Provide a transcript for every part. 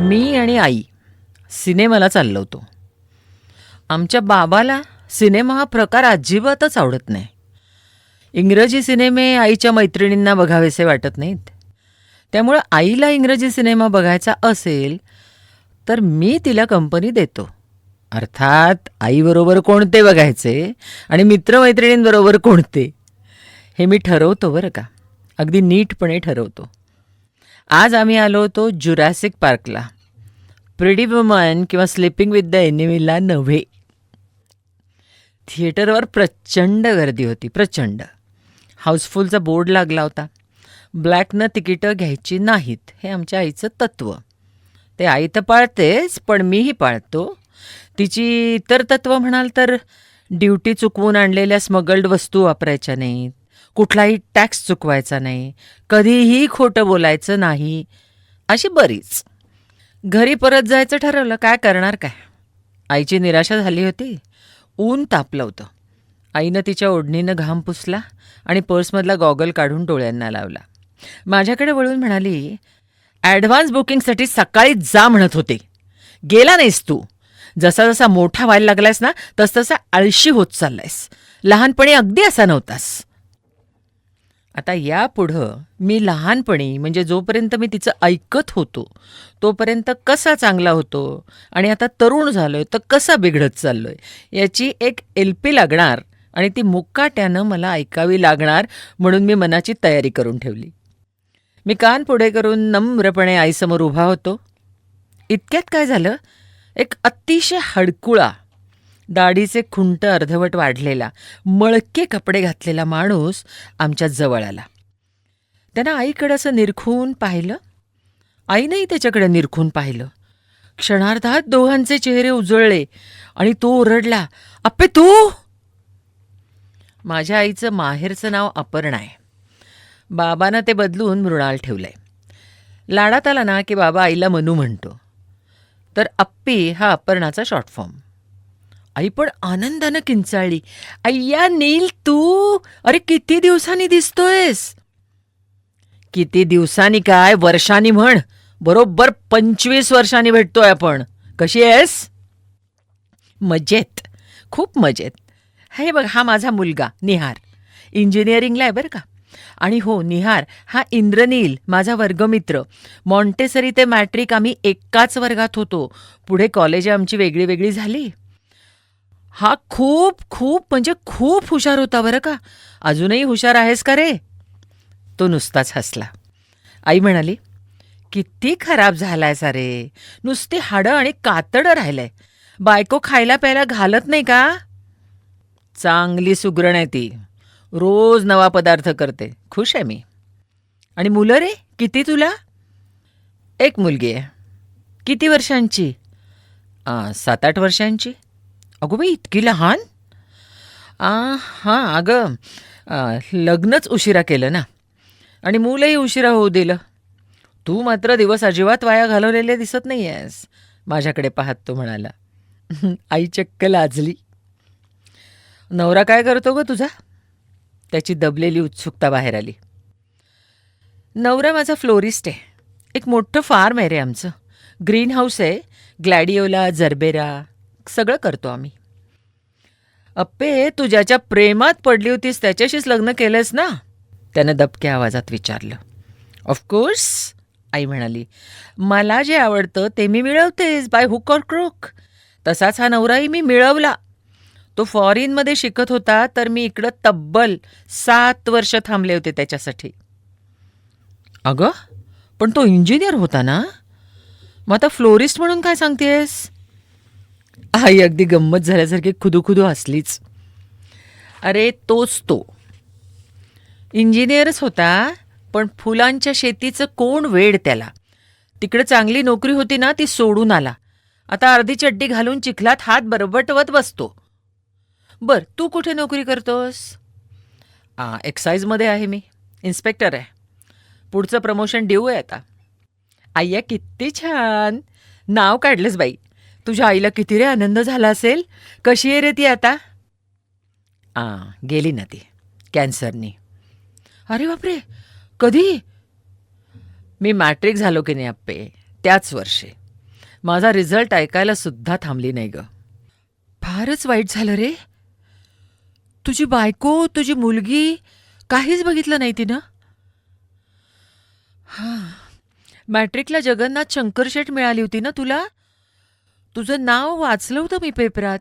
मी आणि आई सिनेमाला चाललो होतो. आमच्या बाबाला सिनेमा हा प्रकार अजिबातच आवडत नाही. इंग्रजी सिनेमे आईच्या मैत्रिणींना बघावेसे वाटत नाहीत. त्यामुळं आईला इंग्रजी सिनेमा बघायचा असेल तर मी तिला कंपनी देतो. अर्थात आईबरोबर कोणते बघायचे आणि मित्रमैत्रिणींबरोबर कोणते हे मी ठरवतो बरं का. अगदी नीटपणे ठरवतो. आज आम्ही आलो होतो जुरॅसिक पार्कला. प्रिडी वुमन किंवा स्लिपिंग विथ द एनिमीला नव्हे. थिएटरवर प्रचंड गर्दी होती प्रचंड. हाऊसफुलचा बोर्ड लागला होता. ब्लॅकनं तिकीटं घ्यायची नाहीत हे आमच्या आईचं तत्त्व ते आई तर पाळतेच पण मीही पाळतो. तिची इतर तत्त्व म्हणाल तर ड्युटी चुकवून आणलेल्या स्मगल्ड वस्तू वापरायच्या नाहीत. कुठलाही टॅक्स चुकवायचा नाही. कधीही खोटं बोलायचं नाही. अशी बरीच. घरी परत जायचं ठरवलं काय करणार काय? आईची निराशा झाली होती. ऊन तापलं होतं. आईनं तिच्या ओढणीनं घाम पुसला आणि पर्समधला गॉगल काढून डोळ्यांना लावला. माझ्याकडे वळून म्हणाली ॲडव्हान्स बुकिंगसाठी सकाळी जा म्हणत होते. गेला नाहीस तू. जसा जसा मोठा व्हायला लागलायस ना तसतसा आळशी होत चाललायस. लहानपणी अगदी असा नव्हतास. आता यापुढं मी लहानपणी म्हणजे जोपर्यंत मी तिचं ऐकत होतो तोपर्यंत कसा चांगला होतो आणि आता तरुण झालो आहे तर कसा बिघडत चाललो आहे याची एक एल पी लागणार आणि ती मुक्काट्यानं मला ऐकावी लागणार म्हणून मी मनाची तयारी करून ठेवली. मी कान पुढे करून नम्रपणे आईसमोर उभा होतो. इतक्यात काय झालं? एक अतिशय हडकुळा दाढीचे खुंट अर्धवट वाढलेला मळके कपडे घातलेला माणूस आमच्या जवळ आला. त्यानं आईकडं असं निरखून पाहिलं. आईनंही त्याच्याकडे निरखून पाहिलं. क्षणार्धात दोघांचे चेहरे उजळले आणि तो ओरडला अप्पे तू? माझ्या आईचं माहेरचं नाव अपर्णा आहे. बाबानं ते बदलून मृणाल ठेवलंय. लाडात आला ना की बाबा आईला मनू म्हणतो. तर अप्पी हा अपर्णाचा शॉर्ट फॉर्म. आई पण आनंदानं किंचाळली. अय्या नील तू? अरे किती दिवसांनी दिसतोयस? किती दिवसांनी काय? वर्षांनी म्हण. बरोबर पंचवीस वर्षांनी भेटतोय आपण. कशी आहेस? मजेत. खूप मजेत. हे बघ हा माझा मुलगा निहार. इंजिनिअरिंगला आहे बरं का. आणि हो निहार हा इंद्रनील माझा वर्गमित्र. मॉन्टेसरी ते मॅट्रिक आम्ही एकाच वर्गात होतो. पुढे कॉलेज आमची वेगळी वेगळी झाली. हा खूप खूप म्हणजे खूप हुशार होता बरं का. अजूनही हुशार आहेस का रे? तो नुसताच हसला. आई म्हणाली किती खराब झालाय सारे नुसती हाडं आणि कातडं राहिलंय. बायको खायला प्यायला घालत नाही का? चांगली सुगरण आहे ती. रोज नवा पदार्थ करते. खुश आहे मी. आणि मुलं रे? किती तुला? एक मुलगी आहे. किती वर्षांची? सात आठ वर्षांची. अगो बाई इतकी लहान? आ, हां अगं लग्नच उशिरा केलं ना. आणि मूलही उशिरा होऊ दिलं. तू मात्र दिवस अजिबात वाया घालवलेले दिसत नाही आहेस माझ्याकडे पाहत तो म्हणाला. आई चक्क लाजली. नवरा काय करतो ग तुझा? त्याची दबलेली उत्सुकता बाहेर आली. नवरा माझा फ्लोरिस्ट आहे. एक मोठं फार्म आहे रे आमचं. ग्रीन हाऊस आहे ग्लॅडिओला जरबेरा सगळं करतो आम्ही. अप्पे तू ज्याच्या प्रेमात पडली होतीस त्याच्याशीच लग्न केलंस ना? त्यानं दबक्या आवाजात विचारलं. ऑफकोर्स आई म्हणाली मला जे आवडतं ते मी मिळवतेस बाय हुक ऑर क्रोक तसाच हा नवराही मी मिळवला. तो फॉरेनमध्ये शिकत होता तर मी इकडं तब्बल सात वर्ष थांबले होते त्याच्यासाठी. अगं पण तो इंजिनियर होता ना? मग आता फ्लोरिस्ट म्हणून काय सांगतेस? आई अगदी गंमत झाल्यासारखी खुदूखुदू हसलीच. अरे तोच तो. इंजिनियरच होता पण फुलांच्या शेतीचं कोण वेड त्याला? तिकडे चांगली नोकरी होती ना ती सोडून आला. आता अर्धी चड्डी घालून चिखलात हात बरबटवत बसतो. बर तू कुठे नोकरी करतोस? आ एक्साईजमध्ये आहे मी. इन्स्पेक्टर आहे. पुढचं प्रमोशन देऊ आहे आता. आय्या किती छान. नाव काढलंस बाई. तुझ्या आईला किती रे आनंद झाला असेल? कशी आहे रे ती आता? आ गेली ना ती. कॅन्सरनी. अरे बापरे. कधी? मी मॅट्रिक झालो की नाही अप्पे त्याच वर्षी. माझा रिझल्ट ऐकायला सुद्धा थांबली नाही ग. फारच वाईट झालं रे. तुझी बायको तुझी मुलगी काहीच बघितलं नाही तिनं. हां. मॅट्रिकला जगन्नाथ शंकरशेठ मिळाली होती ना तुला? तुझं नाव वाचलं होतं मी पेपरात.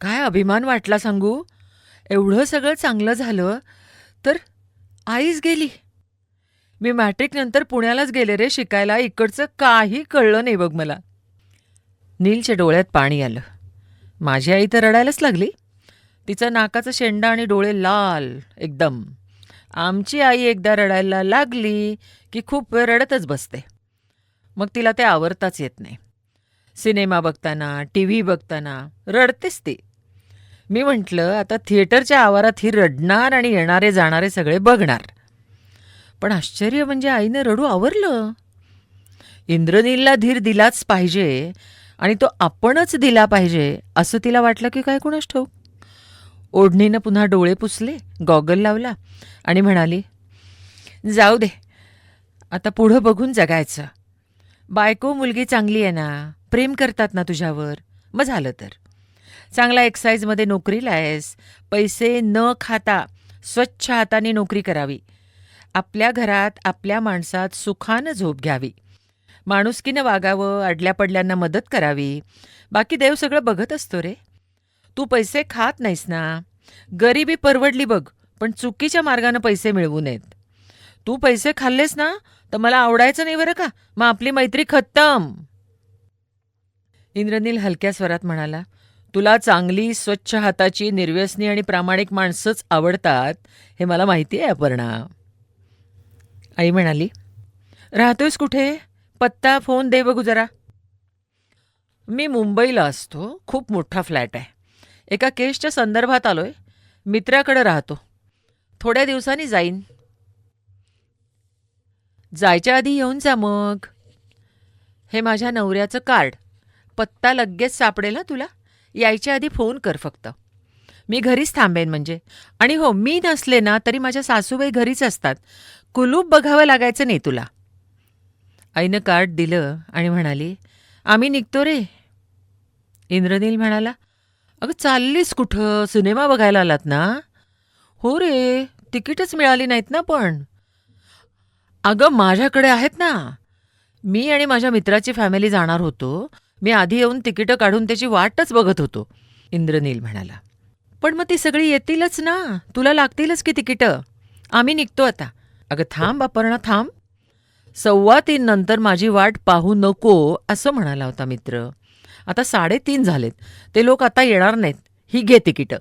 काय अभिमान वाटला सांगू? एवढं सगळं चांगलं झालं तर आईच गेली. मी मॅट्रिकनंतर पुण्यालाच गेले रे शिकायला इकडचं काही कळलं नाही बघ मला. नीलच्या डोळ्यात पाणी आलं. माझी आई तर रडायलाच लागली. तिचं नाकाचं शेंडा आणि डोळे लाल एकदम. आमची आई एकदा रडायला लागली की खूप वेळ रडतच बसते. मग तिला ते आवरताच येत नाही. सिनेमा बघताना टी व्ही बघताना रडतेच ती. मी म्हटलं आता थिएटरच्या आवारात ही रडणार आणि येणारे जाणारे सगळे बघणार. पण आश्चर्य म्हणजे आईनं रडू आवरलं. इंद्रनीलला धीर दिलाच पाहिजे आणि तो आपणच दिला पाहिजे असं तिला वाटलं की काय कुणास ठाऊक? ओढणीनं पुन्हा डोळे पुसले गॉगल लावला आणि म्हणाली जाऊ दे आता पुढं बघून जगायचं. बायको मुलगी चांगली आहे ना प्रेम करतात ना तुझ्यावर. मग झालं तर. चांगला एक्साईजमध्ये नोकरीला आहेस पैसे न खाता स्वच्छ हाताने नोकरी करावी. आपल्या घरात आपल्या माणसात सुखानं झोप घ्यावी. माणुसकीनं वागावं अडल्या पडल्यांना मदत करावी. बाकी देव सगळं बघत असतो रे. तू पैसे खात नाहीस ना. गरिबी परवडली बघ पण चुकीच्या मार्गानं पैसे मिळवू नयेत. तू पैसे खाल्लेस ना तर मला आवडायचं नाही बरं का. मग आपली मैत्री खत्तम. इंद्रनील हलक्या स्वरात म्हणाला तुला चांगली स्वच्छ हाताची निर्व्यसनी आणि प्रामाणिक माणसंच आवडतात हे मला माहिती आहे अपर्णा. आई म्हणाली राहतोयस कुठे? पत्ता फोन दे बघू जरा. मी मुंबईला असतो. खूप मोठा फ्लॅट आहे. एका केसच्या संदर्भात आलोय. मित्राकडे राहतो. थोड्या दिवसांनी जाईन. जायच्या आधी येऊन जा मग. हे माझ्या नवऱ्याचं कार्ड. पत्ता लगेच सापडेल ना तुला? यायच्या आधी फोन कर फक्त. मी घरीच थांबेन म्हणजे. आणि हो मी नसले ना तरी माझ्या सासूबाई घरीच असतात. कुलूप बघावं लागायचं नाही तुला. आईनं कार्ड दिलं आणि म्हणाली आम्ही निघतो रे. इंद्रनील म्हणाला अगं चाललीस कुठं? सिनेमा बघायला आलात ना? हो रे तिकीटच मिळाली नाहीत ना पण. अगं माझ्याकडे आहेत ना. मी आणि माझ्या मित्राची फॅमिली जाणार होतो. मी आधी येऊन तिकीटं काढून त्याची वाटच बघत होतो इंद्रनील म्हणाला. पण मग ती सगळी येतीलच ना. तुला लागतीलच की तिकीटं? आम्ही निघतो आता. अगं थांब अपर्णा थांब. सव्वा तीन नंतर माझी वाट पाहू नको असं म्हणाला होता मित्र. आता साडेतीन झालेत. ते लोक आता येणार नाहीत. ही घे तिकीटं.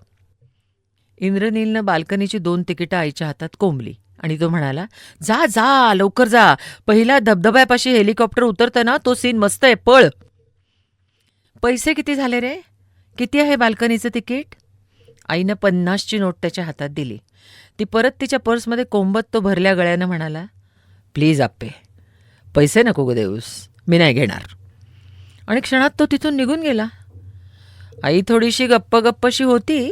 इंद्रनीलनं बाल्कनीची दोन तिकीटं आईच्या हातात कोंबली. आणि तो म्हणाला जा जा लवकर जा. पहिला धबधब्यापाशी हेलिकॉप्टर उतरतं ना तो सीन मस्त आहे पळ. पैसे किती झाले रे? किती आहे बाल्कनीचं तिकीट? आईनं पन्नासची नोट त्याच्या हातात दिली. ती परत तिच्या पर्समध्ये कोंबत तो भरल्या गळ्यानं म्हणाला प्लीज आप्पे पैसे नको ग देऊस मी नाही घेणार. आणि क्षणात तो तिथून निघून गेला. आई थोडीशी गप्प गप्पशी होती.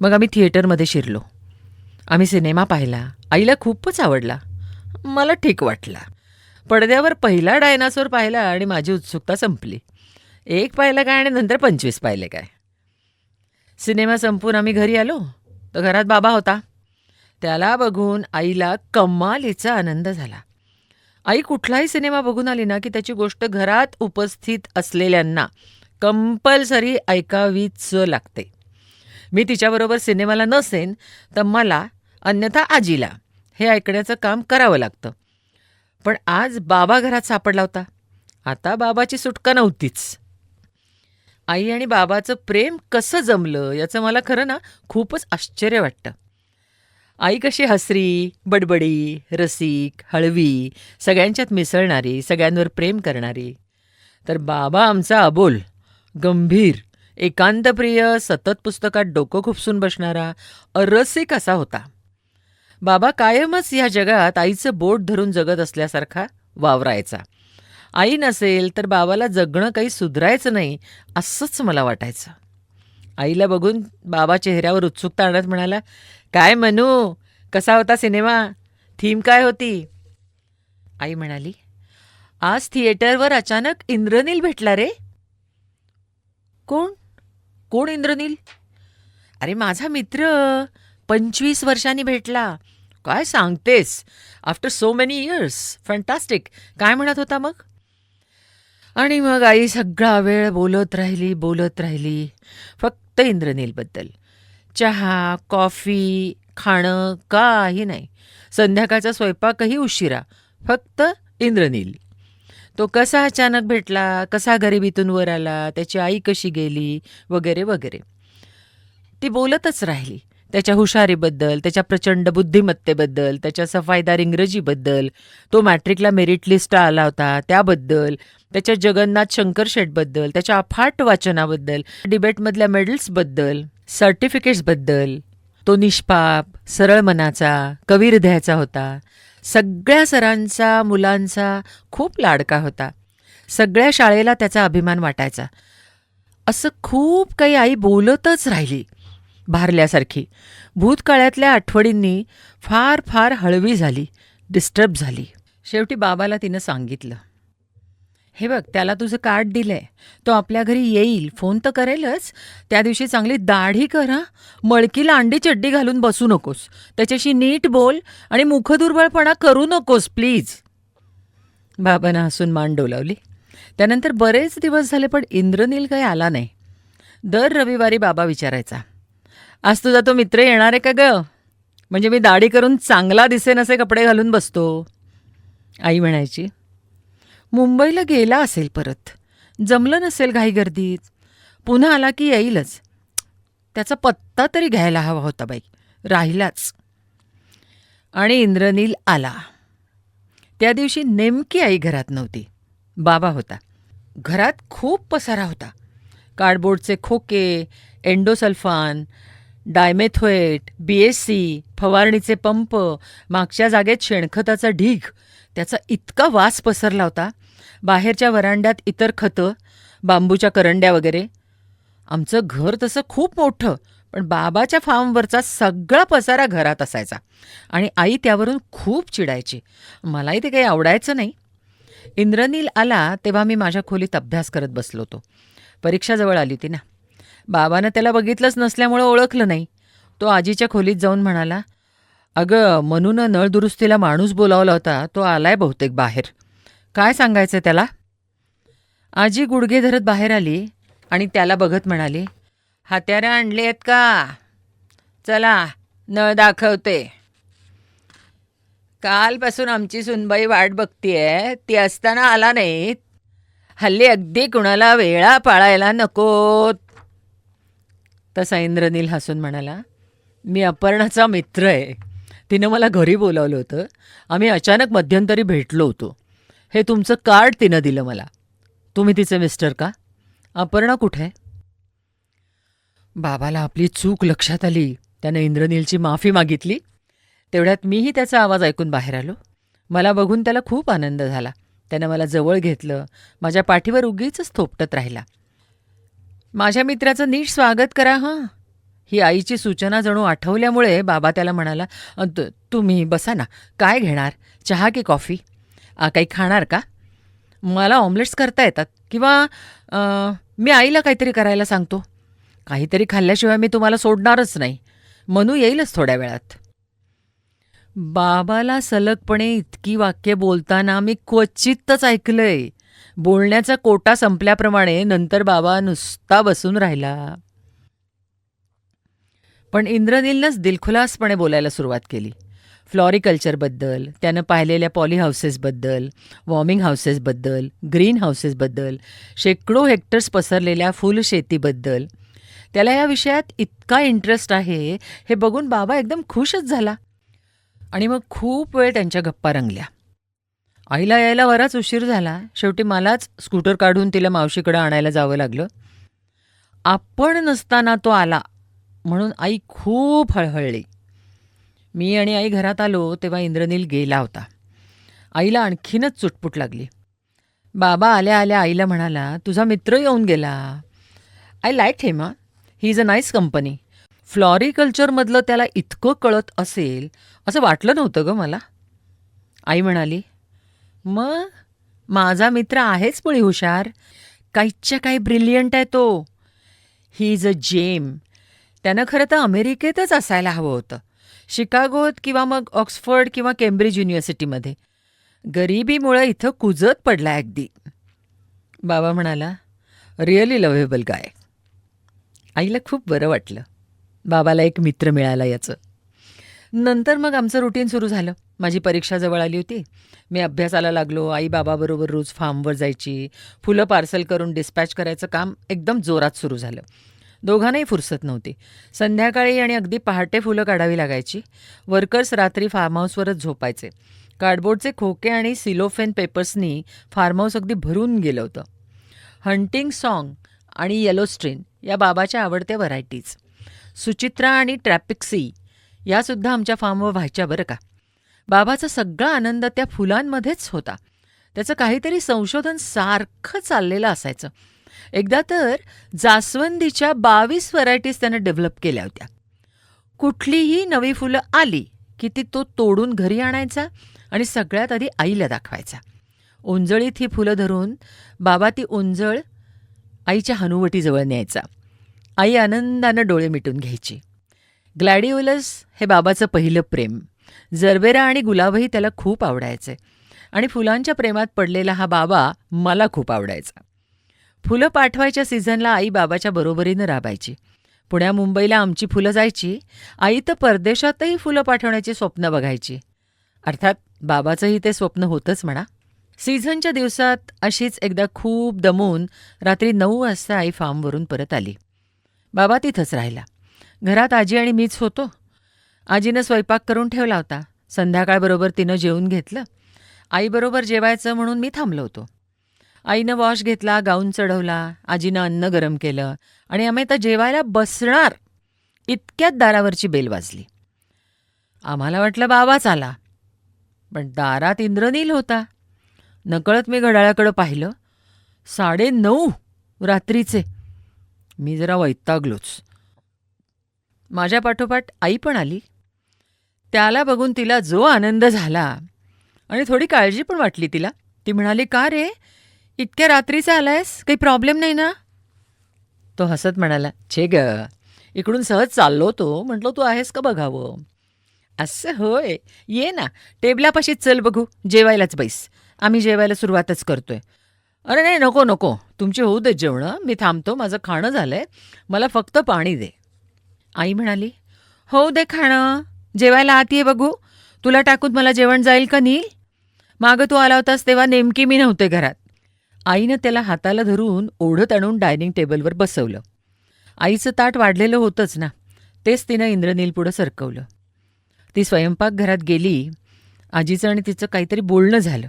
मग आम्ही थिएटरमध्ये शिरलो. आम्ही सिनेमा पाहिला. आईला खूपच आवडला. मला ठीक वाटला. पडद्यावर पहिला डायनासोर पाहिला आणि माझी उत्सुकता संपली. एक पाहिलं काय आणि नंतर पंचवीस पाहिले काय? सिनेमा संपून आम्ही घरी आलो. तर घरात बाबा होता. त्याला बघून आईला कमालीचा आनंद झाला. आई कुठलाही सिनेमा बघून आली ना की त्याची गोष्ट घरात उपस्थित असलेल्यांना कंपल्सरी ऐकावीच लागते. मी तिच्याबरोबर सिनेमाला नसेन तर मला अन्यथा आजीला. हे ऐकण्याचं काम करावं लागतं. पण आज बाबा घरात सापडला होता. आता बाबाची सुटका नव्हतीच. आई आणि बाबाचं प्रेम कसं जमलं याचं मला खरं ना खूपच आश्चर्य वाटतं. आई कशी हसरी बडबडी रसिक हळवी सगळ्यांच्यात मिसळणारी सगळ्यांवर प्रेम करणारी. तर बाबा आमचा अबोल गंभीर एकांतप्रिय सतत पुस्तकात डोकं खुपसून बसणारा अरसिक असा होता. बाबा कायमच या जगात आईचं बोट धरून जगत असल्यासारखा वावरायचा. आई नसेल तर बाबाला जगणं काही सुधरायचं नाही असंच मला वाटायचं. आईला बघून बाबा चेहऱ्यावर उत्सुकता आणत म्हणाला काय म्हणू कसा होता सिनेमा? थीम काय होती? आई म्हणाली आज थिएटरवर अचानक इंद्रनील भेटला रे. कोण? कोण इंद्रनील? अरे माझा मित्र. पंचवीस वर्षांनी भेटला. काय सांगतेस? After so many years fantastic काय म्हणत होता मग? आणि मग आई सगळा वेळ बोलत राहिली बोलत राहिली. फक्त इंद्रनीलबद्दल. चहा कॉफी खाणं काही नाही. संध्याकाळचा स्वयंपाकही उशिरा. फक्त इंद्रनील. तो कसा अचानक भेटला? कसा गरिबीतून वर आला? त्याची आई कशी गेली? वगैरे वगैरे. ती बोलतच राहिली. त्याच्या हुशारीबद्दल त्याच्या प्रचंड बुद्धिमत्तेबद्दल त्याच्या सफाईदार इंग्रजीबद्दल तो मॅट्रिकला मेरिट लिस्ट आला होता त्याबद्दल त्याच्या जगन्नाथ शंकर शेटबद्दल त्याच्या अफाट वाचनाबद्दल डिबेटमधल्या मेडल्सबद्दल सर्टिफिकेट्सबद्दल तो निष्पाप सरळ मनाचा कवी हृदयाचा होता. सगळ्या सरांचा मुलांचा खूप लाडका होता. सगळ्या शाळेला त्याचा अभिमान वाटायचा. असं खूप काही आई बोलतच राहिली. भारल्यासारखी. भूतकाळातल्या आठवणींनी फार फार हळवी झाली डिस्टर्ब झाली. शेवटी बाबाला तिनं सांगितलं हे बघ त्याला तुझं कार्ड दिलंय. तो आपल्या घरी येईल. फोन तर करेलच. त्या दिवशी चांगली दाढी कर हा. मळकीला अंडी चड्डी घालून बसू नकोस. त्याच्याशी नीट बोल आणि मुखदुर्बळपणा करू नकोस प्लीज. बाबानं हसून मान डोलावली. त्यानंतर बरेच दिवस झाले पण इंद्रनील काही आला नाही. दर रविवारी बाबा विचारायचा आज तुझा तो मित्र येणार आहे का ग? म्हणजे मी दाढी करून चांगला दिसेन असे कपडे घालून बसतो. आई म्हणायची मुंबईला गेला असेल परत. जमलं नसेल घाई गर्दीत. पुन्हा आला की येईलच. त्याचा पत्ता तरी घ्यायला हवा होता बाई. राहिलाच. आणि इंद्रनील आला. त्या दिवशी नेमकी आई घरात नव्हती. बाबा होता. घरात खूप पसारा होता. कार्डबोर्डचे खोके endosulfan dimethoate B S C फवारणीचे pump मागच्या जागेत शेणखताचा ढीग त्याचा इतका वास पसरला होता. बाहेरच्या वरांड्यात इतर खतं बांबूच्या करंड्या वगैरे. आमचं घर तसं खूप मोठं पण बाबाच्या फार्मवरचा सगळा पसारा घरात असायचा. आणि आई त्यावरून खूप चिडायची. मलाही ते काही आवडायचं नाही. इंद्रनील आला तेव्हा मी माझ्या खोलीत अभ्यास करत बसलो होतो. परीक्षा जवळ आली होती ना. बाबानं त्याला बघितलंच नसल्यामुळं ओळखलं नाही. तो आजीच्या खोलीत जाऊन म्हणाला अगं मनूनं नळ दुरुस्तीला माणूस बोलावला होता तो आलाय बहुतेक बाहेर. काय सांगायचं त्याला? आजी गुडघे धरत बाहेर आली आणि त्याला बघत म्हणाली हात्यारं आणली आहेत का? चला नळ दाखवते. कालपासून आमची सुनबाई वाट बघतीये ती असताना आला नाहीत. हल्ली अगदी कुणाला वेळा पाळायला नकोत तसा इंद्रनील हसून म्हणाला मी अपर्णाचा मित्र आहे. तिनं मला घरी बोलावलं होतं. आम्ही अचानक मध्यंतरी भेटलो होतो. हे तुमचं कार्ड तिनं दिलं मला. तुम्ही तिचे मिस्टर का? अपर्णा कुठे? आहे बाबाला आपली चूक लक्षात आली. त्यानं इंद्रनीलची माफी मागितली. तेवढ्यात मीही त्याचा आवाज ऐकून बाहेर आलो. मला बघून त्याला खूप आनंद झाला. त्यानं मला जवळ घेतलं. माझ्या पाठीवर उगीच थोपटत राहिला. माझ्या मित्राचं नीट स्वागत करा हां. ही आईची सूचना जणू आठवल्यामुळे बाबा त्याला म्हणाला तुम्ही बसा ना काय घेणार? चहा की कॉफी? आ, काही खाणार का? मला ऑमलेट्स करता येतात किंवा मी आईला काहीतरी करायला सांगतो. काहीतरी खाल्ल्याशिवाय मी तुम्हाला सोडणारच नाही. मनू येईलच थोड्या वेळात. बाबाला सलगपणे इतकी वाक्य बोलताना मी क्वचितच ऐकलंय. बोलण्याचा कोटा संपल्याप्रमाणे नंतर बाबा नुसता बसून राहिला. पण इंद्रनीलनंच दिलखुलासपणे बोलायला सुरुवात केली. फ्लॉरिकल्चरबद्दल त्यानं पाहिलेल्या पॉली हाऊसेसबद्दल वॉर्मिंग हाऊसेसबद्दल ग्रीन हाऊसेसबद्दल शेकडो हेक्टर्स पसरलेल्या फुलशेतीबद्दल त्याला या विषयात इतका इंटरेस्ट आहे हे बघून बाबा एकदम खुशच झाला. आणि मग खूप वेळ त्यांच्या गप्पा रंगल्या. आईला यायला बराच उशीर झाला. शेवटी मलाच स्कूटर काढून तिला मावशीकडे आणायला जावं लागलं. आपण नसताना तो आला म्हणून आई खूप हळहळली. मी आणि आई घरात आलो तेव्हा इंद्रनील गेला होता. आईला आणखीनच चुटपुट लागली. बाबा आल्या आल्या आईला म्हणाला तुझा मित्र येऊन गेला. I like Hema he is a nice company फ्लॉरिकल्चरमधलं त्याला इतकं कळत असेल असं वाटलं नव्हतं ग मला. आई म्हणाली मग? माझा मित्र आहेच मुळी हुशार. काहीच्या काही ब्रिलियंट आहे तो. ही इज अ जेम त्यानं खरं तर अमेरिकेतच असायला हवं होतं. शिकागोत किंवा मग ऑक्सफर्ड किंवा केम्ब्रिज युनिव्हर्सिटीमध्ये. गरिबीमुळं इथं कुजत पडला अगदी. बाबा म्हणाला रिअली लव्हेबल गाय आईला खूप बरं वाटलं. बाबाला एक मित्र मिळाला याचं. नंतर मग आमचं रुटीन सुरू झालं. माझी परीक्षा जवळ आली होती. मी अभ्यासाला लागलो. आई बाबाबरोबर रोज फार्मवर जायची. फुलं पार्सल करून डिस्पॅच करायचं काम एकदम जोरात सुरू झालं. दोघांनाही फुरसत नव्हती. संध्याकाळी आणि अगदी पहाटे फुलं काढावी लागायची. वर्कर्स रात्री फार्म हाऊसवरच झोपायचे. कार्डबोर्डचे खोके आणि सिलोफेन पेपर्सनी फार्म हाऊस अगदी भरून गेलं होतं. हंटिंग सॉन्ग आणि येलो स्ट्रीन या बाबाच्या आवडत्या व्हरायटीज सुचित्रा आणि ट्रॅपिक्सी यासुद्धा आमच्या फार्मवर व्हायच्या बरं का. बाबाचा सगळा आनंद त्या फुलांमध्येच होता. त्याचं काहीतरी संशोधन सारखं चाललेलं असायचं. एकदा तर जास्वंदीच्या बावीस व्हरायटीज त्यानं डेव्हलप केल्या होत्या. कुठलीही नवी फुलं आली की ती तो तोडून घरी आणायचा आणि सगळ्यात आधी आईला दाखवायचा. ओंजळीत ही फुलं धरून बाबा ती ओंजळ आईच्या हनुवटीजवळ न्यायचा. आई आनंदानं डोळे मिटून घ्यायची. ग्लॅडिओलस हे बाबाचं पहिलं प्रेम. जरबेरा आणि गुलाबही त्याला खूप आवडायचे. आणि फुलांच्या प्रेमात पडलेला हा बाबा मला खूप आवडायचा. फुलं पाठवायच्या सीझनला आई बाबाच्या बरोबरीनं राबायची. पुण्या मुंबईला आमची फुलं जायची. आई तर परदेशातही फुलं पाठवण्याची स्वप्न बघायची. अर्थात बाबाचंही ते स्वप्न होतंच म्हणा. सीझनच्या दिवसात अशीच एकदा खूप दमून रात्री नऊ वाजता आई फार्मवरून परत आली. बाबा तिथंच राहिला. घरात आजी आणि मीच होतो. आजीनं स्वयंपाक करून ठेवला होता. संध्याकाळबरोबर तिनं जेवून घेतलं. आईबरोबर जेवायचं म्हणून मी थांबलो होतो. आईनं वॉश घेतला गाऊन चढवला आजीनं अन्न गरम केलं आणि आम्ही आता जेवायला बसणार. इतक्यात दारावरची बेल वाजली. आम्हाला वाटलं बाबाच आला. पण दारात इंद्रनील होता. नकळत मी घड्याळाकडं पाहिलं. साडे नऊ रात्रीचे. मी जरा वैतागलोच. माझ्या पाठोपाठ आई पण आली. त्याला बघून तिला जो आनंद झाला. आणि थोडी काळजी पण वाटली तिला. ती म्हणाली का रे? इतक्या रात्रीचा आलायस? काही प्रॉब्लेम नाही ना? तो हसत म्हणाला छे ग इकडून सहज चाललो तो म्हटलो तू आहेस का बघावं? असं होय. ये ना. टेबलापाशीच चल बघू. जेवायलाच बैस. आम्ही जेवायला सुरुवातच करतोय. अरे नाही नको नको. तुमची होऊ देत जेवणं. मी थांबतो. माझं खाणं झालंय. मला फक्त पाणी दे. आई म्हणाली हो दे खाणं. जेवायला आत ये बघू. तुला टाकून मला जेवण जाईल का नील? मागं तू आला होतास तेव्हा नेमकी मी नव्हते घरात. आईनं त्याला हाताला धरून ओढत आणून डायनिंग टेबलवर बसवलं. आईचं ताट वाढलेलं होतंच ना तेच तिनं इंद्रनील पुढं सरकवलं. ती स्वयंपाकघरात गेली आजीचं आणि तिचं काहीतरी बोलणं झालं.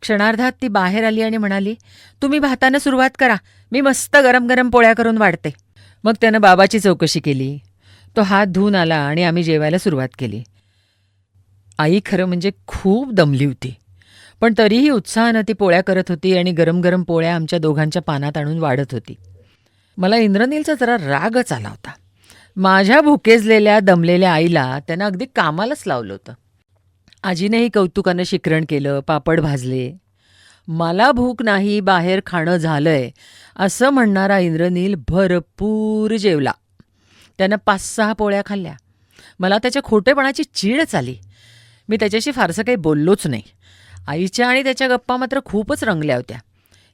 क्षणार्धात ती बाहेर आली आणि म्हणाली तुम्ही भातानं सुरुवात करा मी मस्त गरम गरम पोळ्या करून वाढते. मग त्यानं बाबाची चौकशी केली. तो हात धुवून आला आणि आम्ही जेवायला सुरुवात केली. आई खरं म्हणजे खूप दमली होती. पण तरीही उत्साहानं ती पोळ्या करत होती आणि गरम गरम पोळ्या आमच्या दोघांच्या पानात आणून वाढत होती. मला इंद्रनीलचा जरा रागच आला होता. माझ्या भुकेजलेल्या दमलेल्या आईला त्यानं अगदी कामालाच लावलं होतं. आजीनेही कौतुकानं शिकरण केलं पापड भाजले. मला भूक नाही बाहेर खाणं झालंय असं म्हणणारा इंद्रनील भरपूर जेवला. त्यानं पाच सहा पोळ्या खाल्ल्या. मला त्याच्या खोटेपणाची चीडच आली. मी त्याच्याशी फारसं काही बोललोच नाही. आईच्या आणि त्याच्या गप्पा मात्र खूपच रंगल्या होत्या.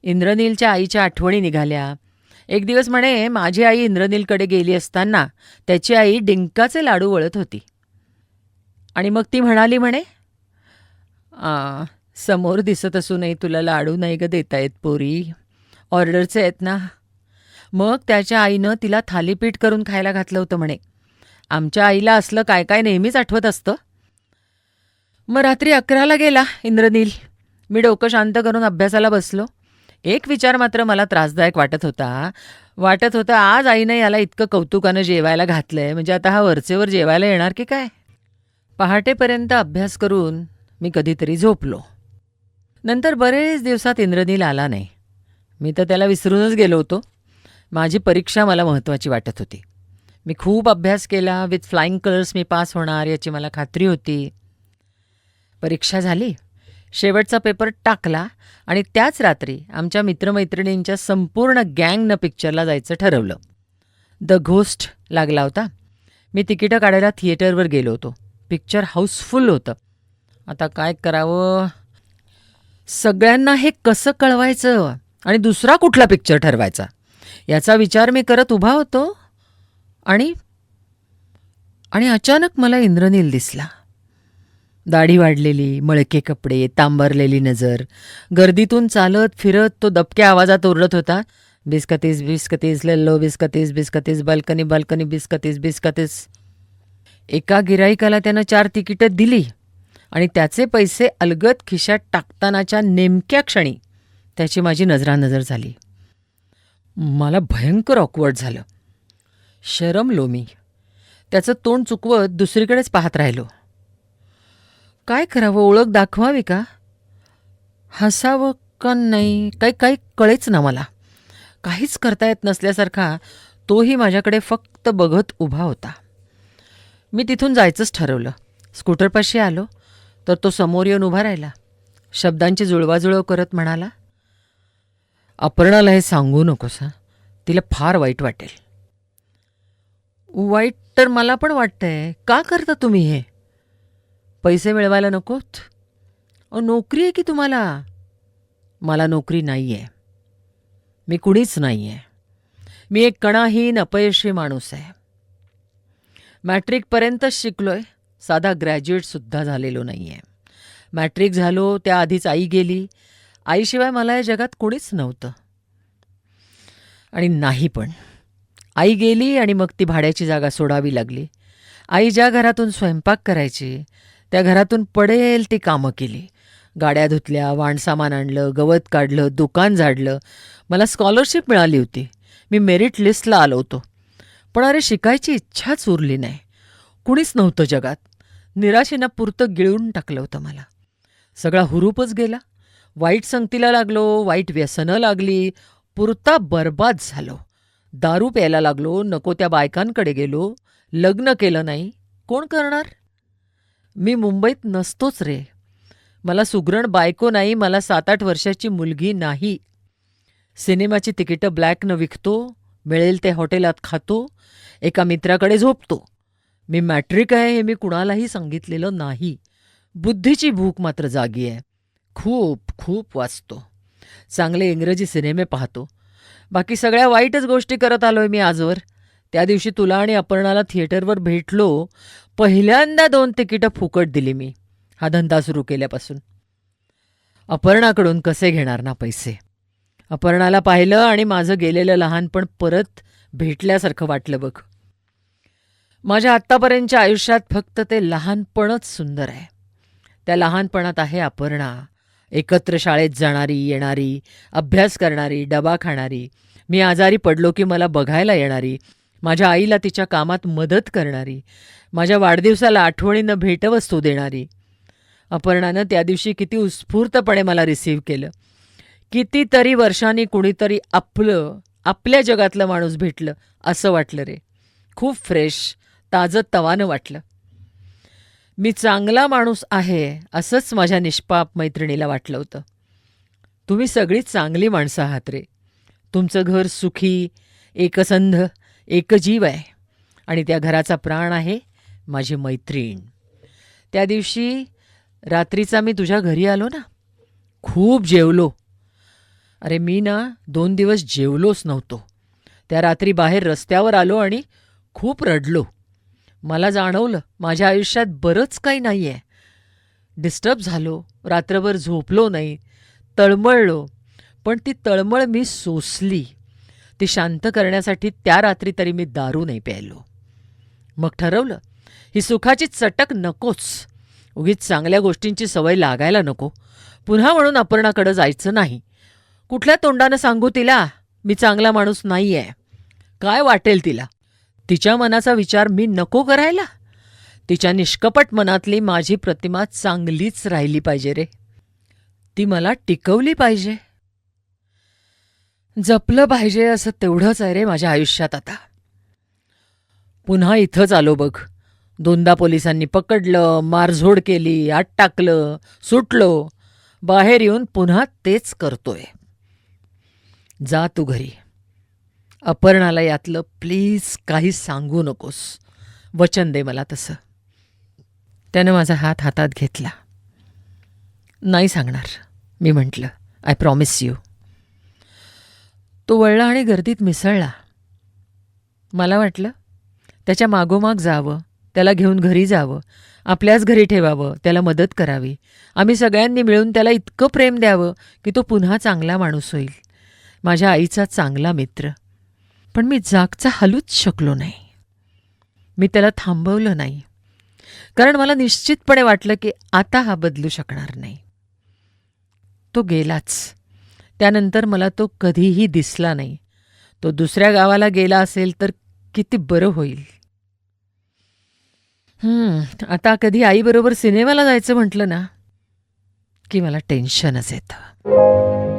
इंद्रनीलच्या आईच्या आठवणी निघाल्या. एक दिवस म्हणे माझी आई इंद्रनीलकडे गेली असताना त्याची आई डिंकाचे लाडू वळत होती. आणि मग ती म्हणाली म्हणे "आ, समोर दिसत असूनही तुला लाडू नाही ग देता येत पोरी. ऑर्डरचे आहेत ना. मग त्याच्या आईनं तिला थालीपीठ करून खायला घातलं होतं म्हणे. आमच्या आईला असलं काय काय नेहमीच आठवत असतं. मग रात्री अकराला गेला इंद्रनील. मी डोकं शांत करून अभ्यासाला बसलो. एक विचार मात्र मला त्रासदायक वाटत होता. वाटत होता आज आईनं याला इतकं कौतुकानं जेवायला घातलंय म्हणजे आता हा वरचेवर जेवायला येणार की काय? पहाटेपर्यंत अभ्यास करून मी कधीतरी झोपलो. नंतर बरेच दिवसात इंद्रनील आला नाही. मी तर त्याला विसरूनच गेलो होतो. माझी परीक्षा मला महत्त्वाची वाटत होती. मी खूप अभ्यास केला विथ फ्लाईंग कलर्स मी पास होणार याची मला खात्री होती. परीक्षा झाली. शेवटचा पेपर टाकला आणि त्याच रात्री आमच्या मित्रमैत्रिणींच्या संपूर्ण गँगनं पिक्चरला जायचं ठरवलं. द घोस्ट लागला होता. मी तिकीटं काढायला थिएटरवर गेलो होतो. पिक्चर हाऊसफुल होतं. आता काय करावं? सगळ्यांना हे कसं कळवायचं? आणि दुसरा कुठला पिक्चर ठरवायचा? याचा विचार मी करत उभा होतो आणि आणि अचानक मला इंद्रनील दिसला. दाढी वाढलेली मळके कपडे तांबरलेली नजर गर्दीतून चालत फिरत तो दबक्या आवाजात ओरडत होता बिस्कतीस बिस्कतीस लेल्लो बिस्कतीस बिस्कतीस बाल्कनी बाल्कनी बिस्कतीस बिस्कतीस. एका गिराईकाला त्यानं चार तिकीटं दिली आणि त्याचे पैसे अलगद खिशात टाकतानाच्या नेमक्या क्षणी त्याची माझी नजरानजर झाली. मला भयंकर ऑकवर्ड झालं. शरमलो मी त्याचं तोंड चुकवत दुसरीकडेच पाहत राहिलो. काय करावं ओळख दाखवावी का? हसावं का नाही? काही काही कळेच ना मला. काहीच करता येत नसल्यासारखा तोही माझ्याकडे फक्त बघत उभा होता. मी तिथून जायचंच ठरवलं. स्कूटरपाशी आलो तर तो समोर येऊन उभा राहिला. शब्दांची जुळवाजुळव करत म्हणाला अपर्णाला हे सांगू नकोस हं. तिला फार वाईट वाटेल. वाईट तर मला पण वाटतंय. का करता तुम्ही हे? पैसे मिळवायला नकोत? अ नोकरी आहे की तुम्हाला? मला नोकरी नाही आहे मी कुणीच नाही आहे मी एक कणाहीन अपयशी माणूस आहे. मॅट्रिकपर्यंतच शिकलो आहे साधा ग्रॅज्युएटसुद्धा झालेलो नाही आहे मॅट्रिक झालो त्याआधीच आई गेली. आईशिवाय मला या जगात कोणीच नव्हतं. आणि नाही पण. आई गेली आणि मग ती भाड्याची जागा सोडावी लागली. आई ज्या घरातून स्वयंपाक करायची त्या घरातून पडेल ती कामं केली. गाड्या धुतल्या वाणसामान आणलं गवत काढलं दुकान झाडलं. मला स्कॉलरशिप मिळाली होती. मी मेरिट लिस्टला आलो होतो. पण अरे शिकायची इच्छाच उरली नाही. कुणीच नव्हतं जगात. निराशेनं पुरतं गिळून टाकलं होतं मला. सगळा हुरूपच गेला. वाईट संगतीला लागलो वाईट व्यसनं लागली पुरता बर्बाद झालो. दारू प्यायला लागलो नको त्या बायकांकडे गेलो लग्न केलं नाही. कोण करणार? मी मुंबईत नसतोच रे. मला सुगरण बायको नाही मला सात आठ वर्षाची मुलगी नाही. सिनेमाची तिकीटं ब्लॅकनं विकतो मिळेल ते हॉटेलात खातो एका मित्राकडे झोपतो. मी मॅट्रिक आहे हे मी कुणालाही सांगितलेलं नाही. बुद्धीची भूक मात्र जागी आहे. खूप खूप वाचतो. चांगले इंग्रजी सिनेमे पाहतो. बाकी सगळ्या वाईटच गोष्टी करत आलो आहे मी आजवर. त्या दिवशी तुला आणि अपर्णाला थिएटरवर भेटलो पहिल्यांदा दोन तिकीटं फुकट दिली मी. हा धंदा सुरू केल्यापासून. अपर्णाकडून कसे घेणार ना पैसे? अपर्णाला पाहिलं आणि माझं गेलेलं लहानपण परत भेटल्यासारखं वाटलं बघ. माझ्या आत्तापर्यंतच्या आयुष्यात फक्त ते लहानपणच सुंदर आहे. त्या लहानपणात आहे अपर्णा. एकत्र शाळेत जाणारी येणारी अभ्यास करणारी डबा खाणारी मी आजारी पडलो की मला बघायला येणारी माझ्या आईला तिच्या कामात मदत करणारी माझ्या वाढदिवसाला आठवणीनं भेटवस्तू देणारी. अपर्णानं त्या दिवशी किती उत्स्फूर्तपणे मला रिसीव्ह केलं. कितीतरी वर्षांनी कुणीतरी आपलं आपल्या जगातलं माणूस भेटलं असं वाटलं रे. खूप फ्रेश ताजं तवानं वाटलं. मी चांगला माणूस आहे असंच माझ्या निष्पाप मैत्रिणीला वाटलं होतं. तुम्ही सगळी चांगली माणसं आहात रे. तुमचं घर सुखी एकसंध एकजीव आहे. आणि त्या घराचा प्राण आहे माझी मैत्रीण. त्या दिवशी रात्रीचा मी तुझ्या घरी आलो ना. खूप जेवलो. अरे मी ना दोन दिवस जेवलोच नव्हतो. त्या रात्री बाहेर रस्त्यावर आलो आणि खूप रडलो. मला जाणवलं माझ्या आयुष्यात बरंच काही नाही आहे डिस्टर्ब झालो रात्रभर झोपलो नाही तळमळलो पण ती तळमळ मी सोसली. ती शांत करण्यासाठी त्या रात्री तरी मी दारू नाही प्यायलो. मग ठरवलं ही सुखाची चटक नकोच. उगीच चांगल्या गोष्टींची सवय लागायला नको. पुन्हा म्हणून अपर्णाकडं जायचं नाही. कुठल्या तोंडानं सांगू तिला मी चांगला माणूस नाही आहे काय वाटेल तिला? तिच्या मनाचा विचार मी नको करायला. तिच्या निष्कपट मनातली माझी प्रतिमा चांगलीच राहिली पाहिजे रे. ती मला टिकवली पाहिजे. जपलं पाहिजे असं तेवढंच आहे रे माझ्या आयुष्यात आता. पुन्हा इथंच आलो बघ. दोनदा पोलिसांनी पकडलं मारझोड केली आत टाकलं सुटलो. बाहेर येऊन पुन्हा तेच करतोय. जा तू घरी. अपर्णाला यातलं प्लीज काही सांगू नकोस. वचन दे मला तसं. त्यानं माझा हात हातात घेतला. नाही सांगणार मी म्हटलं आय प्रॉमिस यू तो वळला आणि गर्दीत मिसळला. मला वाटलं त्याच्या मागोमाग जावं त्याला घेऊन घरी जावं आपल्याच घरी ठेवावं त्याला मदत करावी. आम्ही सगळ्यांनी मिळून त्याला इतकं प्रेम द्यावं की तो पुन्हा चांगला माणूस होईल. माझ्या आईचा चांगला मित्र. पण मी जागचा हलूच शकलो नाही. मी त्याला थांबवलं नाही. कारण मला निश्चितपणे वाटलं की आता हा बदलू शकणार नाही. तो गेलाच. त्यानंतर मला तो कधीही दिसला नाही. तो दुसऱ्या गावाला गेला असेल तर किती बरं होईल. आता कधी आईबरोबर सिनेमाला जायचं म्हटलं ना की मला टेन्शनच येतं.